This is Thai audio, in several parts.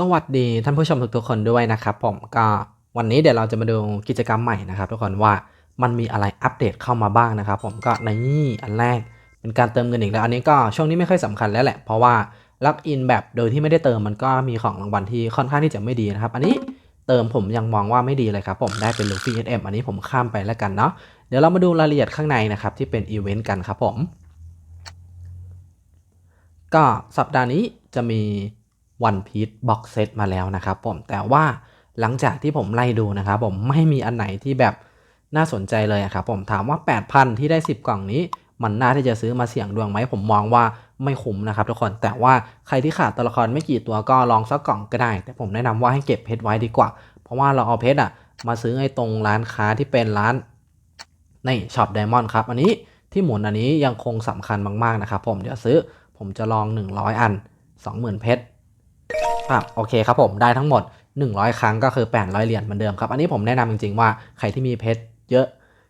สวัสดีท่านผู้ชมทุกๆคนด้วยนะครับผมก็วันนี้เดี๋ยวเราจะมาดูกิจกรรมใหม่นะครับ ทุกคนว่ามันมีอะไรอัปเดตเข้ามาบ้างนะครับ ผมก็ในนี่อันแรกเป็นการเติมเงินอีกแล้วอันนี้ก็ช่วงนี้ไม่ค่อยสำคัญแล้วแหละเพราะว่าล็อกอินแบบโดยที่ไม่ได้เติมมันก็มีของรางวัลที่ค่อนข้างที่จะไม่ดีนะครับ อันนี้เติมผมยังมองว่าไม่ดีเลยครับผมได้เป็นลูฟี่เอ็มอันนี้ผมข้ามไปแล้วกันเนาะเดี๋ยวเรามาดูรายละเอียดข้างในนะครับที่เป็นอีเวนต์กันครับผมก็สัปดาห์นี้จะมี One Piece Box Set มาแล้วนะครับผมแต่ว่าหลังจากที่ผมไล่ดูนะครับผมไม่มีอันไหนที่แบบน่าสนใจเลยครับผมถามว่า 8,000 ที่ได้ 10 กล่องนี้ มันน่าที่จะซื้อมาเสี่ยงดวงไหมผมมองว่าไม่คุ้มนะครับทุกคนแต่ว่าใครที่ขาดตัวละครไม่กี่ตัวก็ลองสักกล่องก็ได้ แต่ผมแนะนำว่าให้เก็บเพชรไว้ดีกว่า เพราะว่าเราเอาเพชรอะมาซื้อไอ้ตรงร้านค้าที่เป็นร้านในช็อปไดมอนด์ครับอันนี้ที่หมุนอันนี้ยังคงสำคัญมากๆนะครับผมเดี๋ยวซื้อผมจะลอง 100 อัน 20,000 เพชร ครับโอเคครับผมได้ทั้งหมด 100 ครั้งก็คือ 800 เหรียญเหมือนเดิมครับ อันนี้ผมแนะนำจริงๆว่าใครที่มีเพชรเยอะ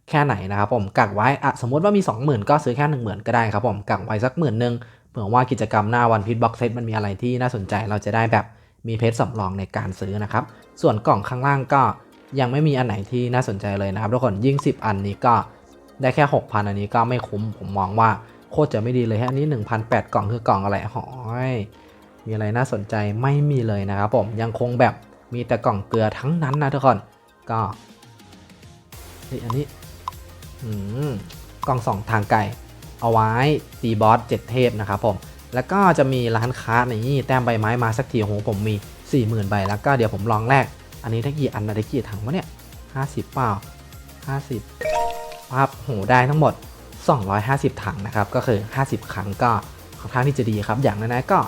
แค่ไหนนะครับผมกักไว้อะสมมติว่ามี 20,000 ก็ซื้อแค่ 10,000 ก็ได้ครับผมกักไว้สักหมื่นหนึ่งเผื่อว่ากิจกรรมหน้าวันพิทบ็อกเซตมันมีอะไรที่น่าสนใจเราจะได้แบบมีเพชรสำรองในการซื้อนะครับ ส่วนกล่องข้างล่างก็ยังไม่มีอันไหนที่น่าสนใจเลยนะครับทุกคนยิ่ง 10 อันนี้ก็ได้แค่ 6,000 อันนี้ก็ไม่คุ้มผมมองว่าโคตรจะไม่ดีเลยฮะอันนี้1,008กล่องคือกล่องอะไรหอย มีอะไรน่าสนใจไม่มีเลยนะครับผมยังคงแบบมีแต่กล่องเกลือทั้งนั้นนะทุกคนก็เฮ้ยอันนี้อืมกล่องสองทางไก่เอาไว้ตีบอสเจ็ดเทพนะครับผมแล้วก็จะมีร้านค้าในนี่แต้มใบไม้มาสักทีโอ้โหผมมี 40,000ใบแล้วก็เดี๋ยวผมลองแรกอันนี้ได้กี่อันได้กี่ถังวะเนี่ย50เปล่า50ปั๊บโหได้ทั้งหมด 250 ถังนะครับก็คือ 50 ครั้งก็ค่อนข้างที่จะดีครับอย่างน้อยๆก็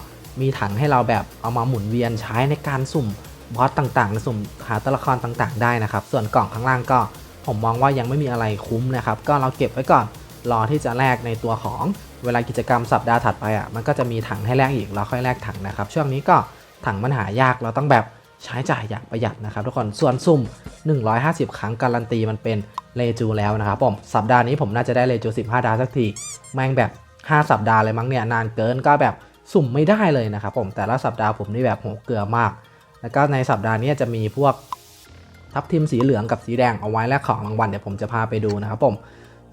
มีถังให้เราแบบเอามาหมุนเวียนใช้ในการสุ่มบอสต่างๆ สุ่มหาตัวละครต่างๆ ได้นะครับ ส่วนกล่องข้างล่างก็ผมมองว่ายังไม่มีอะไรคุ้มนะครับ ก็เราเก็บไว้ก่อนรอที่จะแลกในตัวของเวลากิจกรรมสัปดาห์ถัดไปอะมันก็จะมีถังให้แลกอีกเราค่อยแลกถังนะครับ ช่วงนี้ก็ถังมันหายากเราต้องแบบใช้จ่ายอย่างประหยัดนะครับ ทุกคนส่วนซุ่ม 150 ครั้งการันตีมันเป็นเลจูแล้วนะครับผมสัปดาห์นี้ผมน่าจะได้เลจู 15 ดาวสักทีแม่งแบบ 5 สัปดาห์เลยมั้งเนี่ยนานเกินก็แบบ สุ่มไม่ได้เลยนะครับผมแต่ละสัปดาห์ผมนี่แบบโหเกลือมาก แล้วก็ในสัปดาห์นี้จะมีพวกทับทิมสีเหลืองกับสีแดงเอาไว้แลกของรางวัลเดี๋ยวผมจะพาไปดูนะครับผม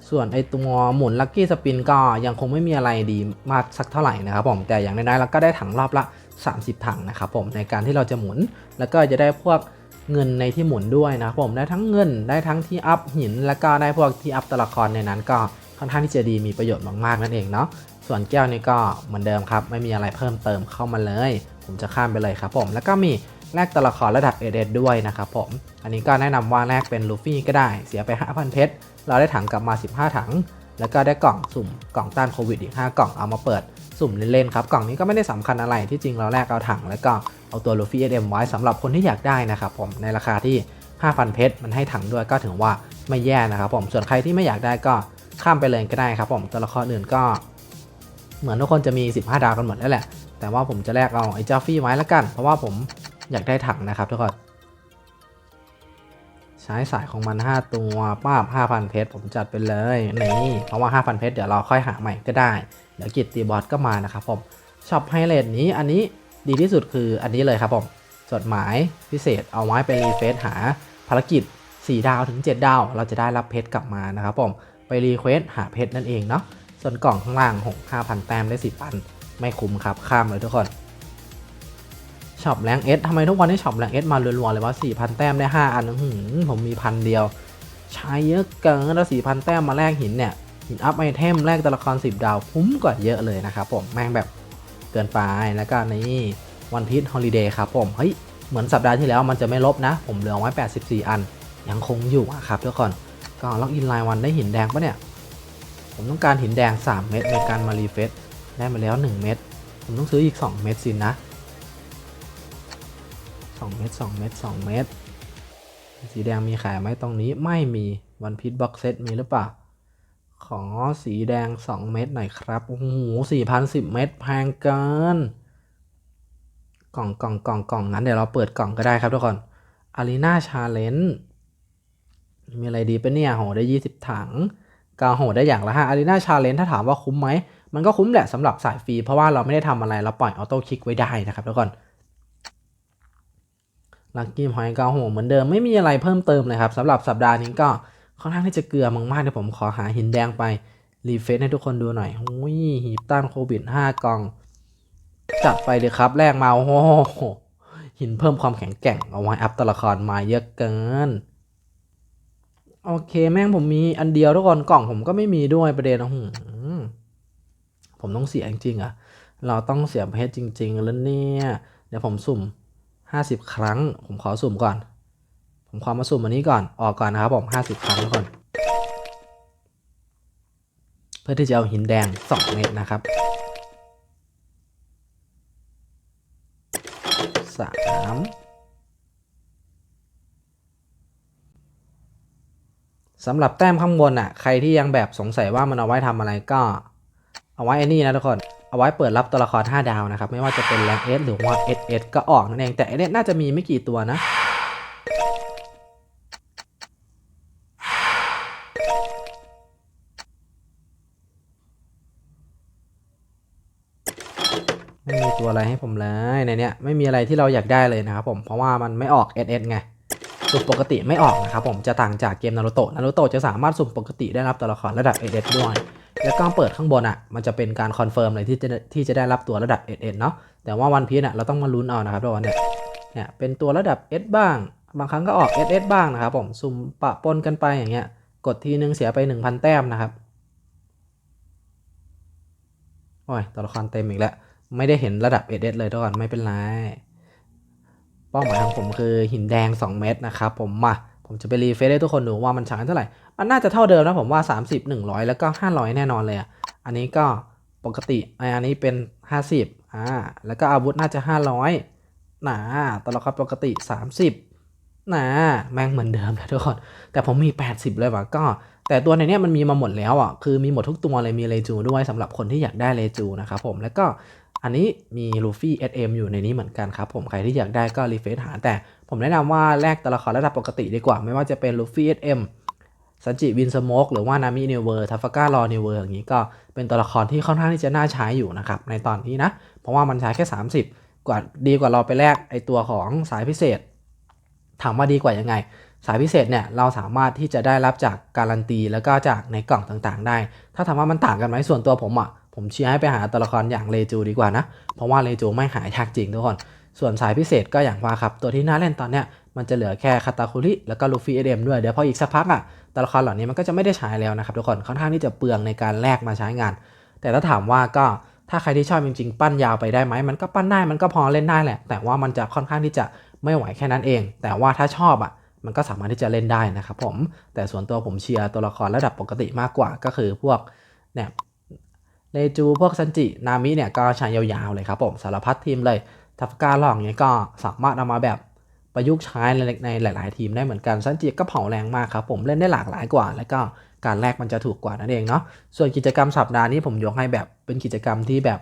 ส่วนไอตัวหมุนลัคกี้สปินก็ยังคงไม่มีอะไรดีมากสักเท่าไหร่นะครับผมแต่อย่างน้อยๆเราก็ได้ถังรอบละ 30 ถังนะครับผมในการที่เราจะหมุน แล้วก็จะได้พวกเงินในที่หมุนด้วยนะครับผมได้ทั้งเงินได้ทั้งที่อัพหิน แล้วก็ได้พวกที่อัพตัวละครในนั้นก็ค่อนข้างที่จะดีมีประโยชน์มากๆนั่นเองเนาะ ส่วนแก้วนี่ก็เหมือนเดิมครับ ไม่มีอะไรเพิ่มเติมเข้ามาเลย ผมจะข้ามไปเลยครับผมแล้วก็มีแลกตัวละครระดับเอเดด้วยนะครับผม อันนี้ก็แนะนำว่าแลกเป็นลูฟี่ก็ได้ เสียไป 5,000 เพชร เราได้ถังกลับมา 15 ถัง แล้วก็ได้กล่องสุ่มกล่องต้านโควิดอีก 5 กล่องเอามาเปิดสุ่มเล่นๆครับ กล่องนี้ก็ไม่ได้สำคัญอะไร ที่จริงเราแลกเอาถัง แล้วก็เอาตัวลูฟี่เอ็มไว้สำหรับคนที่อยากได้นะครับผม ในราคาที่ 5,000 เพชร มันให้ถังด้วยก็ถือว่าไม่แย่นะครับผม ส่วนใครที่ไม่อยากได้ก็ข้ามไปเลยก็ได้ครับผม ตัวละครอื่นก็ เหมือนทุกคนจะมี 15 ดาวกันหมดแล้วแหละ แต่ว่าผมจะแลกเอาไอ้เจ้าฟี่ไว้ล้วกัน เพราะว่าผมอยากได้ถังนะครับทุกคน ใช้สายของมัน 5 ตัวป้าบ5,000 เพชรผมจัดไปเลยนี่เพราะว่า 5,000 เพชรเดี๋ยวเราค่อยหาใหม่ก็ได้ เดี๋ยวกิจตีบอสก็มานะครับผมช็อปไฮเลทนี้อันนี้ดีที่สุดคืออันนี้เลยครับผมจดหมายพิเศษเอาไว้ไปรีเฟซหาภารกิจ 4 ดาวถึง 7 ดาว เราจะได้รับเพชรกลับมานะครับผมไปรีเควสหาเพชรนั่นเองเนาะ ส่วนกล่องข้างล่าง6 5,000 แต้มได้10ปัน ไม่คุ้มครับข้ามเลยทุกคนช็อปแรงเอสทำไมทุกวันนี้ช็อปแรงเอสมารัวๆเลยว่า4,000 แต้มได้ 5 อันหืมผมมีพันเดียว ใช้เยอะเกินแล้ว4,000 แต้มมาแลกหินเนี่ยหินอัพไอเทมแลกตัวละคร 10 ดาวคุ้มกว่าเยอะเลยนะครับผมแม่งแบบเกินไปแล้วก็นี่วันพี e ฮอลิเดย์ครับผมเฮ้ยเหมือนสัปดาห์ที่แล้วมันจะไม่ลบนะ ผมเหลือไว้ 84 อัน ยังคงอยู่ครับทุกคนก็ล็อกอินไลน์วันได้หินแดงปะเนี่ย ผมต้องการหินแดง 3 เม็ดในการมารีเฟซได้มาแล้ว 1 เม็ดผมต้องซื้ออีก 2 เม็ดสินะ 2 เม็ด2เม็ด2 เม็ดสีแดงมีขายไหมตรงนี้ไม่มีวันพี e บ็อกเซตมีหรือเปล่า ขอสีแดง 2 เม็ดหน่อยครับ โอ้โหสี่พันสิบเม็ดแพงเกิน กล่องกล่องกล่องกล่องนั้นเดี๋ยวเราเปิดกล่องก็ได้ครับทุกคนอารีนาชาเลน g e มีอะไรดีปะเนี่ยโหได้ 20 ถัง กาโหดได้อย่างละห้าอารีนาชาเลน g e ถ้าถามว่าคุ้มไหม มันก็คุ้มแหละสำหรับสายฟรี เพราะว่าเราไม่ได้ทำอะไร เราปล่อยออโต้คลิกไว้ได้นะครับทุกคนลักกี้พอยต์ก็โหดเหมือนเดิมไม่มีอะไรเพิ่มเติมเลยครับสำหรับสัปดาห์นี้ก็ค่อนข้างที่จะเกลือมากๆเดี๋ยวผมขอหาหินแดงไปรีเฟซให้ทุกคนดูหน่อยหุยหีบต้านโควิด5กล่อง จัดไปเลยครับแรกมาโอ้โหหินเพิ่มความแข็งแกร่งเอาไว้อัพตัวละครมาเยอะเกิน โอเคแม่งผมมีอันเดียวทุกคนกล่องผมก็ไม่มีด้วยประเด็นนะหืผมต้องเสียจริงๆอะเราต้องเสียเพชรจริง ๆ แล้วเนี่ยเดี๋ยวผมสุ่ม 50 ครั้ง ผมขอสุ่มก่อน ผมขอมาสุ่มอันนี้ก่อนออกก่อนนะครับผม50 ครั้งก่อน เพื่อที่จะเอาหินแดง 2 เม็ดนะครับ3 สำหรับแต้มข้างบนอะใครที่ยังแบบสงสัยว่ามันเอาไว้ทำอะไรก็เอาไว้ไอ้นี่นะทุกคน เอาไว้เปิดรับตัวละคร 5 ดาวนะครับ ไม่ว่าจะเป็นแรงเอสหรือว่า SS ก็ออกนั่นเอง แต่ไอเนี่น่าจะมีไม่กี่ตัวนะ ไม่มีตัวอะไรให้ผมเลยในเนี้ยไม่มีอะไรที่เราอยากได้เลยนะครับผม เพราะว่ามันไม่ออก SS ไง สุ่มปกติไม่ออกนะครับผมจะต่างจากเกมนารูโตะนารูโตะจะสามารถสุ่มปกติได้รับตัวละครระดับ SS ด้วยแล้วก็เปิดข้างบนอะมันจะเป็นการคอนเฟิร์มเลยที่จะที่จะได้รับตัวระดับ SS เนาะแต่ว่าวันพีซอะเราต้องมาลุ้นเอานะครับทุกคนเนี่ยเนี่ยเป็นตัวระดับ S บ้าง บางครั้งก็ออก SS บ้างนะครับผมสุ่มปะปนกันไปอย่างเงี้ยกดทีนึงเสียไป 1,000 แต้มนะครับโอ้ยตัวละครเต็มอีกแล้ว ไม่ได้เห็นระดับ SS เลยทุกคนไม่เป็นไร เป้าหมายของผมคือหินแดง 2 เม็ดนะครับผมมาผมจะไปรีเฟซให้ทุกคนดูว่ามันช้เท่าไหร่ มันน่าจะเท่าเดิมนะผมว่า 30 100 แล้วก็ 500 แน่นอนเลยอะอันนี้ก็ปกติไออันนี้เป็น 50อ่าแล้วก็อาวุธน่าจะ 500หนาตัวละครปกติ 30หนาแม่งเหมือนเดิมเลยทุกคน แต่ผมมี 80 เลยว่ะก็ แต่ตัวในนี้มันมีมาหมดแล้วอะคือมีหมดทุกตัวเลยมีเลจูด้วยสำหรับคนที่อยากได้เลจูนะครับผมแล้วก็ อันนี้มีลูฟี่ SM อยู่ในนี้เหมือนกันครับผมใครที่อยากได้ก็รีเฟซหาแต่ผมแนะนำว่าแลกตัวละครระดับปกติดีกว่า ไม่ว่าจะเป็นลูฟี่ SM ซันจิวินสโมกหรือว่านามิเนเวอร์ทัฟก้ารอเนเวอร์อย่างนี้ก็เป็นตัวละครที่ค่อนข้างที่จะน่าใช้อยู่นะครับในตอนนี้นะ เพราะว่ามันใช้แค่ 30 กว่าดีกว่าเราไปแลกไอตัวของสายพิเศษถามว่าดีกว่ายังไง สายพิเศษเนี่ยเราสามารถที่จะได้รับจากการันตีแล้วก็จากในกล่องต่างๆ ได้ ถ้าถามว่ามันต่างกันไหมส่วนตัวผมอะ่ะ ผมเชียร์ให้ไปหาตัวละครอย่างเลจูดีกว่านะ เพราะว่าเลจูไม่หายากจริงทุกคน ส่วนสายพิเศษก็อย่างว่าครับ ตัวที่น่าเล่นตอนเนี้ยมันจะเหลือแค่คาตาคุริแล้วก็ลูฟี่เอเดมด้วย เดี๋ยวพออีกสักพักอะตัวละครเหล่านี้มันก็จะไม่ได้ใช้แล้วนะครับทุกคน ค่อนข้างที่จะเปลืองในการแลกมาใช้งาน แต่ถ้าถามว่าก็ถ้าใครที่ชอบจริงๆ ปั้นยาวไปได้ไหม มันก็ปั้นได้ มันก็พอเล่นได้แหละ แต่ว่ามันจะค่อนข้างที่จะไม่ไหวแค่นั้นเอง แต่ว่าถ้าชอบอะ มันก็สามารถที่จะเล่นได้นะครับผม แต่ส่วนตัวผมเชียร์ตัวละครระดับปกติมากกว่า ก็คือพวกเนี่ย เลจูพวกซันจินามิเนี่ยก็ใช้ยาวๆเลยครับผมสารพัดทีมเลยทัฟการลองเนี้ยก็สามารถเอามาแบบประยุกต์ใช้ในหลาย ๆ ทีมได้เหมือนกันซันจิก็เผาแรงมากครับผมเล่นได้หลากหลายกว่า แล้วก็การแลกมันจะถูกกว่านั่นเองเนาะส่วนกิจกรรมสัปดาห์นี้ผมยกให้แบบเป็นกิจกรรมที่แบบ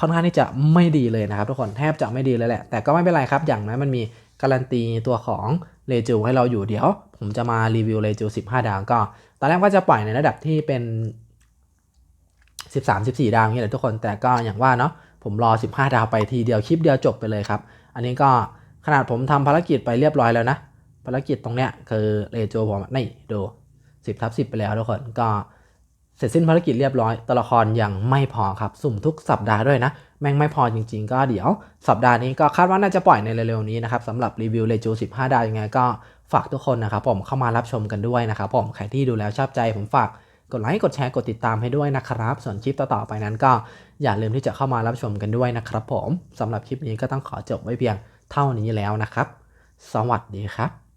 ค่อนข้างที่จะไม่ดีเลยนะครับ ทุกคนแทบจะไม่ดีเลยแหละ แต่ก็ไม่เป็นไรครับอย่างนั้นมันมีการันตีตัวของเลจูให้เราอยู่เดี๋ยว ผมจะมารีวิวเลจู15 ดาวก็ ตอนแรกว่าจะปล่อยในระดับที่เป็น 13 14 ดาวอย่างนี้แหละทุกคนแต่ก็อย่างว่าเนาะผมรอ 15 ดาวไปทีเดียวคลิปเดียวจบไปเลยครับ อันนี้ก็ขนาดผมทำภารกิจไปเรียบร้อยแล้วนะ ภารกิจตรงเนี้ยคือเลโจผมนี่ดู10ทับ10 ไปแล้วทุกคนก็เสร็จสิ้นภารกิจเรียบร้อยตัวละครยังไม่พอครับ สุ่มทุกสัปดาห์ด้วยนะ แม่งไม่พอจริงๆ ก็เดี๋ยวสัปดาห์นี้ก็คาดว่าน่าจะปล่อยในเร็วๆนี้นะครับสำหรับรีวิวเลโจ15 ดาวยังไงก็ฝากทุกคนนะครับผมเข้ามารับชมกันด้วยนะครับผมใครที่ดูแล้วชอบใจผมฝาก กดไลค์กดแชร์กดติดตามให้ด้วยนะครับ ส่วนคลิปต่อๆไปนั้นก็อย่าลืมที่จะเข้ามารับชมกันด้วยนะครับผมสำหรับคลิปนี้ก็ต้องขอจบไว้เพียงเท่านี้แล้วนะครับ สวัสดีครับ